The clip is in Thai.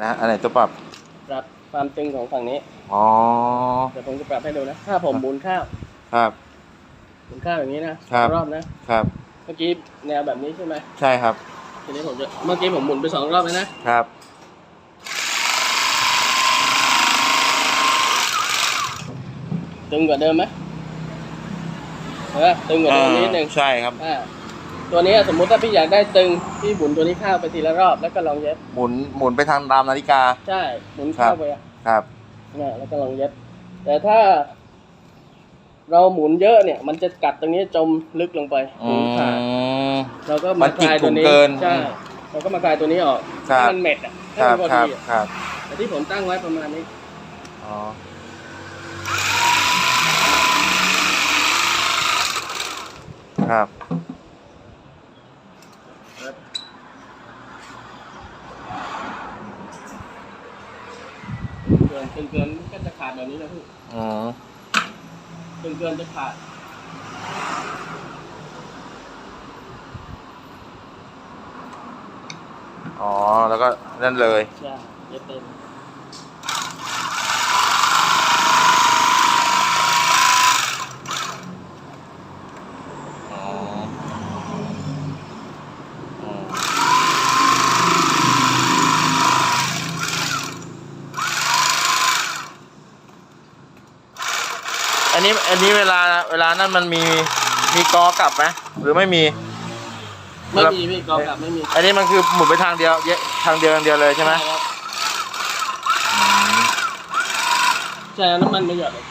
นะอันไหนตัวปรับ ปรับความตึงของฝั่งนี้ อ๋อ เดี๋ยวผมจะปรับให้ดูนะ ถ้าผมหมุนข้าวครับ หมุนข้าวอย่างนี้นะครับ รอบนะ ครับ เมื่อกี้แนวแบบนี้ใช่ไหม ใช่ครับ ทีนี้ผมจะ เมื่อกี้ผมหมุนไปสองรอบแล้วนะ ครับ ตึงกว่าเดิมไหมเออตึงกว่าเดิมนิดนึงใช่ครับอ่า ตัวนี้สมมุติถ้าพี่อยากได้ตึงพี่หมุนตัวนี้เข้าไปทีละรอบแล้วก็ลองเย็บหมุนหมุนไปทางตามนาฬิกา ใช่หมุนเข้าไปอะครับเนี่ยแล้วก็ลองเย็บ แต่ถ้า เราหมุนเยอะเนี่ย มันจะกัดตรงนี้จมลึกลงไปหอืมุนขาดมเราก็มัมานคจิกลายตัวนี้ถุงเกินใช่เราก็มาคลายตัวนี้ออกครับ ให้มันเม็ดอะคให้รับมันพอครับดีอะครับแต่ที่ผมตั้งไว้ประมาณนี้อ๋อครับ เกินตึงเกินก็จะขาดแบบนี้นะพี่อืมตึงเกินจะขาดอ๋อ แล้วก็นั่นเลย ใช่เย็บเต็ม อันนี้อันนี้เวลาเวลานั้นมันมีมีกอกลับไหมหรือไม่มี ไม่มีพี่กองกลับไม่มีอันนี้มันคือหมุนไปทางเดียวเยทางเดียวทางเดียวเลยใช่ไหมครับใช่เอาน้ำมันมาหยอดเลย